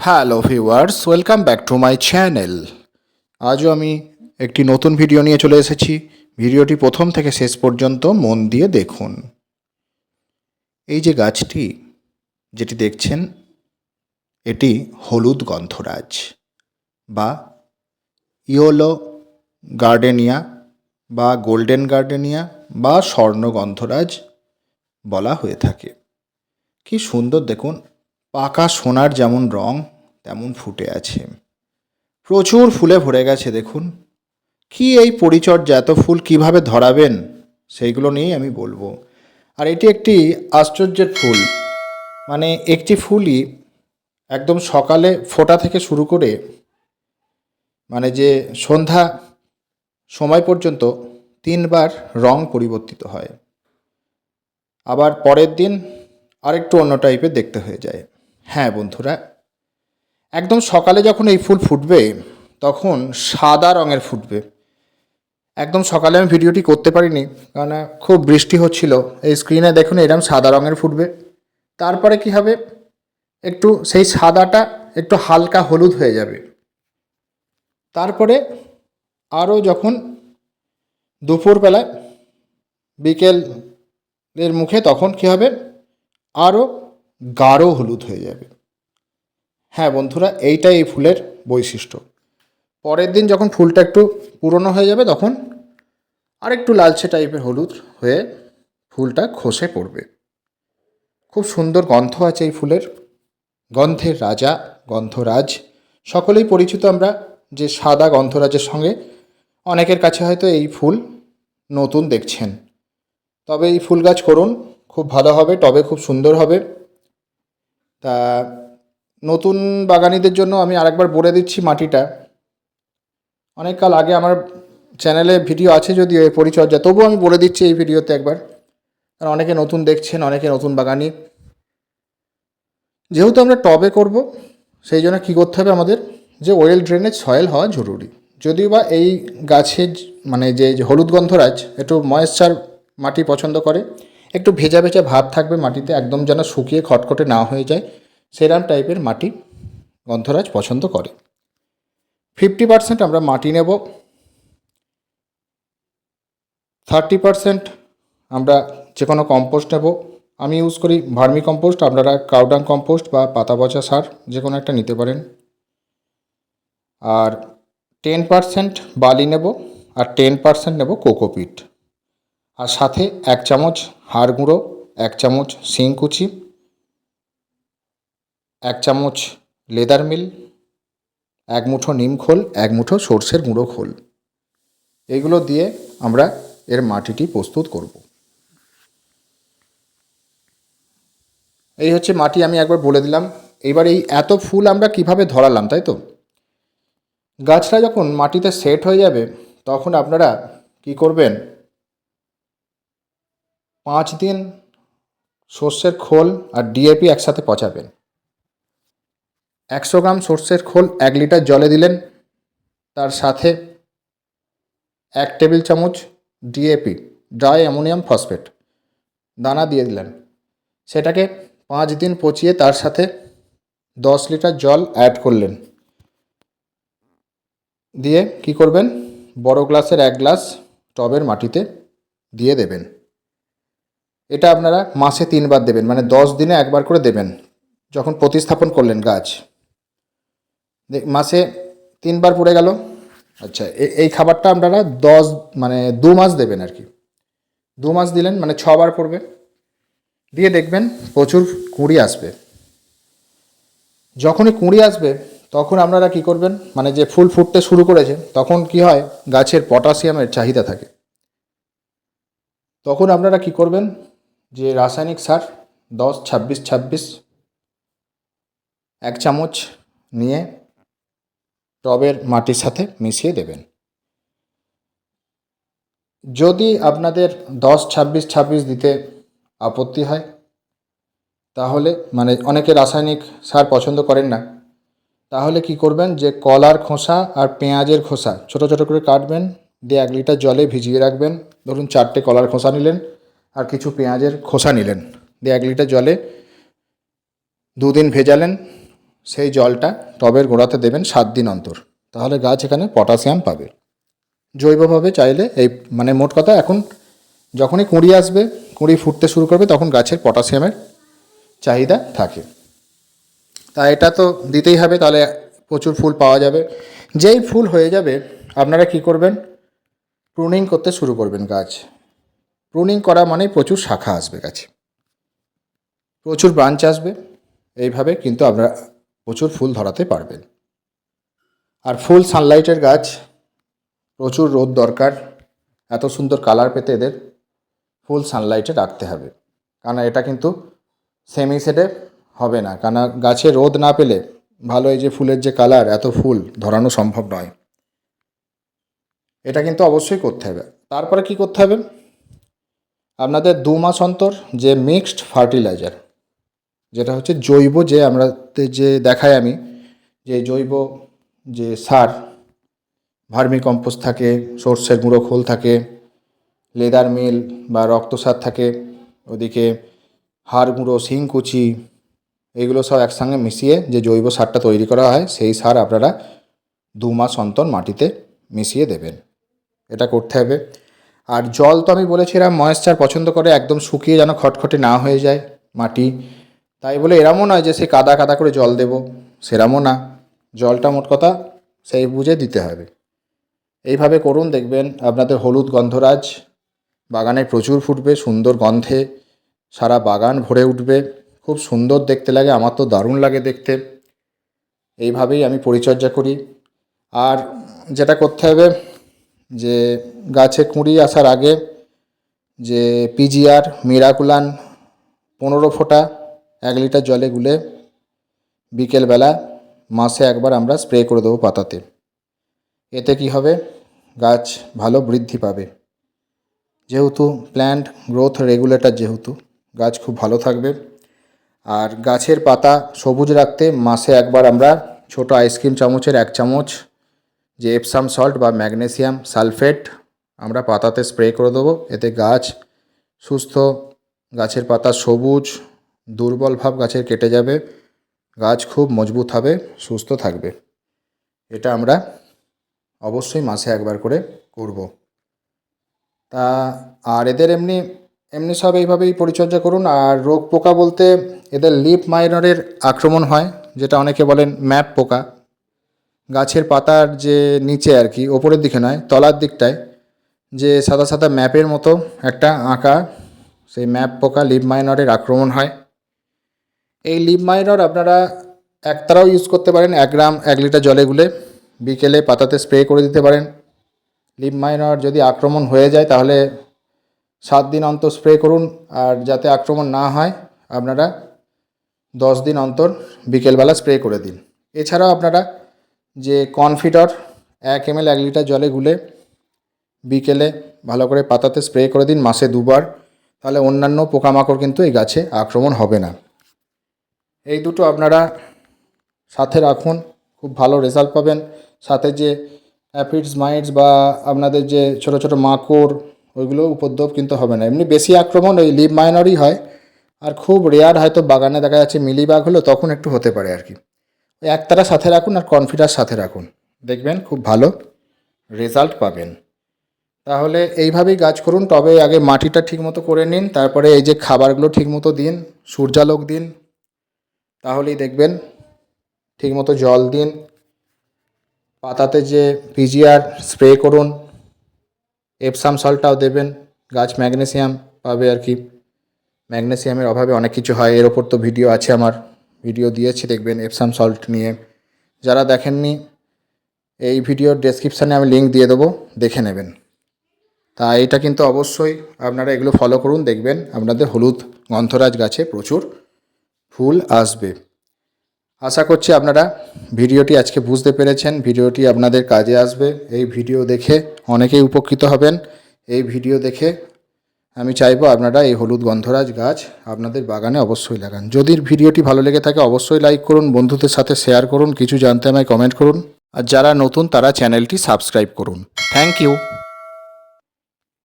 Hello viewers welcome back to my channel আজও আমি একটি নতুন ভিডিও নিয়ে চলে এসেছি। ভিডিওটি প্রথম থেকে শেষ পর্যন্ত মন দিয়ে দেখুন। এই যে গাছটি, যেটি দেখছেন, এটি হলুদ গন্ধরাজ বা ইয়োলো গার্ডেনিয়া বা গোল্ডেন গার্ডেনিয়া বা স্বর্ণ গন্ধরাজ বলা হয়ে থাকে। কি সুন্দর দেখুন পাকা সোনার যেমন রং, তেমন ফুটে আছে। প্রচুর ফুলে ভরে গেছে, দেখুন। কি এই পরিচর্যা, এত ফুল কীভাবে ধরাবেন? সেইগুলো নিয়েই আমি বলব। আর এটি একটি আশ্চর্যের ফুল। মানে একটি ফুলই একদম সকালে ফোটা থেকে শুরু করে মানে যে সন্ধ্যা সময় পর্যন্ত তিনবার রং পরিবর্তিত হয়। আবার পরের দিন আরেকটু অন্য টাইপের দেখতে হয়ে যায়। হ্যাঁ বন্ধুরা, একদম সকালে যখন এই ফুল ফুটবে, তখন সাদা রঙের ফুটবে। একদম সকালে আমি ভিডিওটি করতে পারিনি, কারণ খুব বৃষ্টি হচ্ছিল। এই স্ক্রিনে দেখুন এরকম সাদা রঙের ফুটবে। তারপরে কি হবে? একটু সেই সাদাটা একটু হালকা হলুদ হয়ে যাবে। তারপরে আরও যখন দুপুরবেলায় বিকেলের মুখে, তখন কি হবে? আরও গাঢ় হলুদ হয়ে যাবে। হ্যাঁ বন্ধুরা, এইটাই এই ফুলের বৈশিষ্ট্য। পরের দিন যখন ফুলটা একটু পুরনো হয়ে যাবে, তখন আরেকটু লালচে টাইপের হলুদ হয়ে ফুলটা খসে পড়বে। খুব সুন্দর গন্ধ আছে এই ফুলের। গন্ধের রাজা, গন্ধরাজ, সকলেই পরিচিত আমরা যে সাদা গন্ধরাজের সঙ্গে অনেকের কাছে হয়তো এই ফুল নতুন দেখছেন। তবে এই ফুল গাছ করুন, খুব ভালো হবে, টবে খুব সুন্দর হবে। তা নতুন বাগানিদের জন্য আমি আরেকবার বলে দিচ্ছি মাটিটা। অনেক কাল আগে আমার চ্যানেলে ভিডিও আছে যদিও এই পরিচর্যা, তবুও আমি বলে দিচ্ছি এই ভিডিওতে একবার। কারণ অনেকে নতুন দেখছেন, অনেকে নতুন বাগানি। যেহেতু আমরা টবে করব, সেই জন্য কী করতে হবে আমাদের? যে ওয়েল ড্রেনেজ সয়েল হওয়া জরুরি। যদিও বা এই গাছের মানে যে হলুদ গন্ধরাজ, একটু ময়েশ্চার মাটি পছন্দ করে একটু ভেজা ভেজা ভাব থাকবে মাটিতে, একদম যেন শুকিয়ে খটখটে না হয়ে যায়। সেরাম টাইপের মাটি গন্ধরাজ পছন্দ করে। ফিফটি পার্সেন্ট আমরা মাটি নেব। থার্টি পার্সেন্ট আমরা যে কোনো কম্পোস্ট নেব। আমি ইউজ করি ভার্মি কম্পোস্ট, আপনারা কাউডাং কম্পোস্ট বা পাতা পচা সার যে কোনো একটা নিতে পারেন। আর টেন পার্সেন্ট বালি নেব, আর টেন পার্সেন্ট নেব কোকোপিট। আর সাথে এক চামচ হাড় গুঁড়ো, এক চামচ শিংকুচি এক চামচ লেদার মিল, এক মুঠো নিম খোল, এক মুঠো সর্ষের গুঁড়ো খোল। এগুলো দিয়ে আমরা এর মাটিটি প্রস্তুত করব। এই হচ্ছে মাটি, আমি একবার বলে দিলাম। এবার এই এত ফুল আমরা কীভাবে ধরালাম, তাই তো? গাছটা যখন মাটিতে সেট হয়ে যাবে, তখন আপনারা কি করবেন? পাঁচ দিন সর্ষের খোল আর ডিএপি একসাথে পচাবেন। একশো গ্রাম সর্ষের খোল এক লিটার জলে দিলেন। তার সাথে এক টেবিল চামচ ডিএপি ড্রাই অ্যামোনিয়াম ফসফেট দানা দিয়ে দিলেন। সেটাকে পাঁচ দিন পচিয়ে তার সাথে দশ লিটার জল অ্যাড করলেন। দিয়ে কি করবেন? বড় গ্লাসের এক গ্লাস টবের মাটিতে দিয়ে দেবেন। এটা আপনারা মাসে তিনবার দেবেন মানে দশ দিনে একবার করে দেবেন, যখন প্রতিস্থাপন করলেন গাছ। মাসে তিনবার পড়ে গেল। আচ্ছা এই খাবারটা আপনারা দশ মানে দু মাস দেবেন আর কি। দু মাস দিলেন মানে ছবার পড়বে। দিয়ে দেখবেন প্রচুর কুঁড়ি আসবে। যখনই কুঁড়ি আসবে, তখন আপনারা কি করবেন মানে যে ফুল ফুটতে শুরু করেছে, তখন কি হয়, গাছের পটাশিয়ামের চাহিদা থাকে। তখন আপনারা কি করবেন যে রাসায়নিক সার দশ, ছাব্বিশ ছাব্বিশ, এক চামচ নিয়ে টবের মাটির সাথে মিশিয়ে দেবেন। যদি আপনাদের দশ, ছাব্বিশ ছাব্বিশ দিতে আপত্তি হয়, তাহলে মানে অনেকে রাসায়নিক সার পছন্দ করেন না, তাহলে কি করবেন যে কলার খোসা আর পেঁয়াজের খোসা ছোট ছোট করে কাটবেন, দিয়ে এক লিটার জলে ভিজিয়ে রাখবেন। ধরুন চারটে কলার খোসা নিলেন আর কিছু পেঁয়াজের খোসা নিলেন। দিয়ে এক লিটার জলে দুদিন ভেজালেন। সেই জলটা টবের গোড়াতে দেবেন সাত দিন অন্তর। তাহলে গাছ এখানে পটাশিয়াম পাবে। জৈবভাবে চাইলে এই মানে মোট কথা এখন যখনই কুঁড়ি আসবে, কুঁড়ি ফুটতে শুরু করবে, তখন গাছের পটাশিয়ামের চাহিদা থাকে। তা এটা তো দিতেই হবে, তাহলে প্রচুর ফুল পাওয়া যাবে। যেই ফুল হয়ে যাবে, আপনারা কি করবেন? প্রুনিং করতে শুরু করবেন গাছ। প্রুনিং করা মানে প্রচুর শাখা আসবে গাছে। প্রচুর ব্রাঞ্চ আসবে। এইভাবে কিন্তু আপনারা প্রচুর ফুল ধরাতে পারবেন। আর ফুল সানলাইটের গাছ, প্রচুর রোদ দরকার, এত সুন্দর কালার পেতে এদের ফুল সানলাইটে রাখতে হবে। কারণ এটা কিন্তু সেমি সেটে হবে না। কারণ গাছে রোদ না পেলে ভালো এই যে ফুলের যে কালার এত ফুল ধরানো সম্ভব নয়। এটা কিন্তু অবশ্যই করতে হবে। তারপরে কি করতে হবে? আপনাদের দু মাস অন্তর যে মিক্সড ফার্টিলাইজার যেটা হচ্ছে জৈব যে আমরা যে দেখাই আমি, যে জৈব যে সার ভার্মি কম্পোস্ট থাকে, সর্ষের গুঁড়ো খোল থাকে, লেদার মিল বা রক্ত সার থাকে, ওদিকে হাড় গুঁড়ো শিংকুচি এগুলো সব একসঙ্গে মিশিয়ে যে জৈব সারটা তৈরি করা হয়, সেই সার আপনারা দু মাস অন্তর মাটিতে মিশিয়ে দেবেন। এটা করতে হবে। আর জল তো আমি বলেছিলাম, ময়েশ্চার পছন্দ করে একদম শুকিয়ে যেন খটখটে না হয়ে যায় মাটি। তাই বলে এরমও নয় যে সে কাদা কাদা করে জল দেব, সেরমও না। জলটা মোট কথা সেই বুঝে দিতে হবে। এইভাবে করুন, দেখবেন আপনাদের হলুদ গন্ধরাজ, বাগানে প্রচুর ফুটবে, সুন্দর গন্ধে সারা বাগান ভরে উঠবে। খুব সুন্দর দেখতে লাগে, আমার তো দারুণ লাগে দেখতে। এইভাবেই আমি পরিচর্যা করি। আর যেটা করতে হবে যে গাছে কুঁড়ি আসার আগে যে পিজিআর, মিরাকুলান পনেরো ফোঁটা এক লিটার জলে গুলে বিকেলবেলা মাসে একবার আমরা স্প্রে করে দেবো পাতাতে। এতে কি হবে? গাছ ভালো বৃদ্ধি পাবে। যেহেতু প্ল্যান্ট গ্রোথ রেগুলেটর যেহেতু, গাছ খুব ভালো থাকবে। আর গাছের পাতা সবুজ রাখতে মাসে একবার আমরা ছোট আইসক্রিম চামচের এক চামচ যে এপসাম সল্ট বা ম্যাগনেসিয়াম সালফেট আমরা পাতাতে স্প্রে করে দেবো। এতে গাছ সুস্থ, গাছের পাতা সবুজ, দুর্বল ভাব গাছের কেটে যাবে, গাছ খুব মজবুত হবে, সুস্থ থাকবে। এটা আমরা অবশ্যই মাসে একবার করে করব। তা আর এদের এমনি এমনি সব এইভাবেই পরিচর্যা করুন। আর রোগ পোকা বলতে এদের লিপ মাইনরের আক্রমণ হয়, যেটা অনেকে বলেন ম্যাপ পোকা। গাছের পাতার যে নিচে আর কি, ওপরের দিকে নয়, তলার দিকটায় যে সাদা সাদা ম্যাপের মতো একটা আঁকা, সেই ম্যাপ পোকা লিপ মাইনরের আক্রমণ হয়। এই লিপ মাইনর আপনারা একতারাও ইউজ করতে পারেন, এক গ্রাম, এক লিটার জলে গুলে বিকেলে পাতাতে স্প্রে করে দিতে পারেন। লিপ মাইনর যদি আক্রমণ হয়ে যায় তাহলে সাত দিন অন্তর স্প্রে করুন, আর যাতে আক্রমণ না হয়, আপনারা দশ দিন অন্তর বিকেলবেলা স্প্রে করে দিন। এছাড়াও আপনারা যে কনফিডর এক এম এক লিটার জলে গুলে বিকেলে ভালো করে পাতাতে স্প্রে করে দিন মাসে দুবার। তাহলে অন্যান্য পোকামাকড় কিন্তু এই গাছে আক্রমণ হবে না। এই দুটো আপনারা সাথে রাখুন, খুব ভালো রেজাল্ট পাবেন। সাথে যে অ্যাপিডস মাইটস বা আপনাদের যে ছোট ছোট মাকড়, ওইগুলো উপদ্রব কিন্তু হবে না। এমনি বেশি আক্রমণ ওই লিভ মাইনরই হয়। আর খুব রেয়ার হয়তো বাগানে দেখা যাচ্ছে মিলিবাগ হলো তখন একটু হতে পারে আর কি। একতারা সাথে রাখুন আর কনফিডার সাথে রাখুন। দেখবেন খুব ভালো রেজাল্ট পাবেন। তাহলে এইভাবেই গাছ করুন, তবে আগে মাটিটা ঠিকমতো করে নিন, তারপরে এই যে খাবারগুলো ঠিকমতো দিন, সূর্যালোক দিন, তাহলেই দেখবেন ঠিকমতো জল দিন। পাতাতে যে পিজিআর স্প্রে করুন এপসাম সল্টটাও দেবেন, গাছ ম্যাগনেসিয়াম পাবে আর কি। ম্যাগনেসিয়ামের অভাবে অনেক কিছু হয়, এর ওপর তো ভিডিও আছে আমার। ভিডিও দিয়েছি, দেখবেন এপসাম সল্ট নিয়ে। যারা দেখেননি, এই ভিডিওর ডেসক্রিপশানে আমি লিঙ্ক দিয়ে দেবো, দেখে নেবেন। তা এটা কিন্তু অবশ্যই আপনারা এগুলো ফলো করুন, দেখবেন আপনাদের হলুদ গন্ধরাজ গাছে প্রচুর ফুল আসবে। আশা করছি আপনারা ভিডিওটি আজকে বুঝতে পেরেছেন, ভিডিওটি আপনাদের কাজে আসবে। এই ভিডিও দেখে অনেকেই উপকৃত হবেন, এই ভিডিও দেখে আমি চাইব আপনারা এই হলুদ গন্ধরাজ গাছ আপনাদের বাগানে অবশ্যই লাগান। যদি ভিডিওটি ভালো লেগে থাকে, অবশ্যই লাইক করুন, বন্ধুদের সাথে শেয়ার করুন, কিছু জানতে আমায় কমেন্ট করুন। আর যারা নতুন, তারা চ্যানেলটি সাবস্ক্রাইব করুন। Thank you.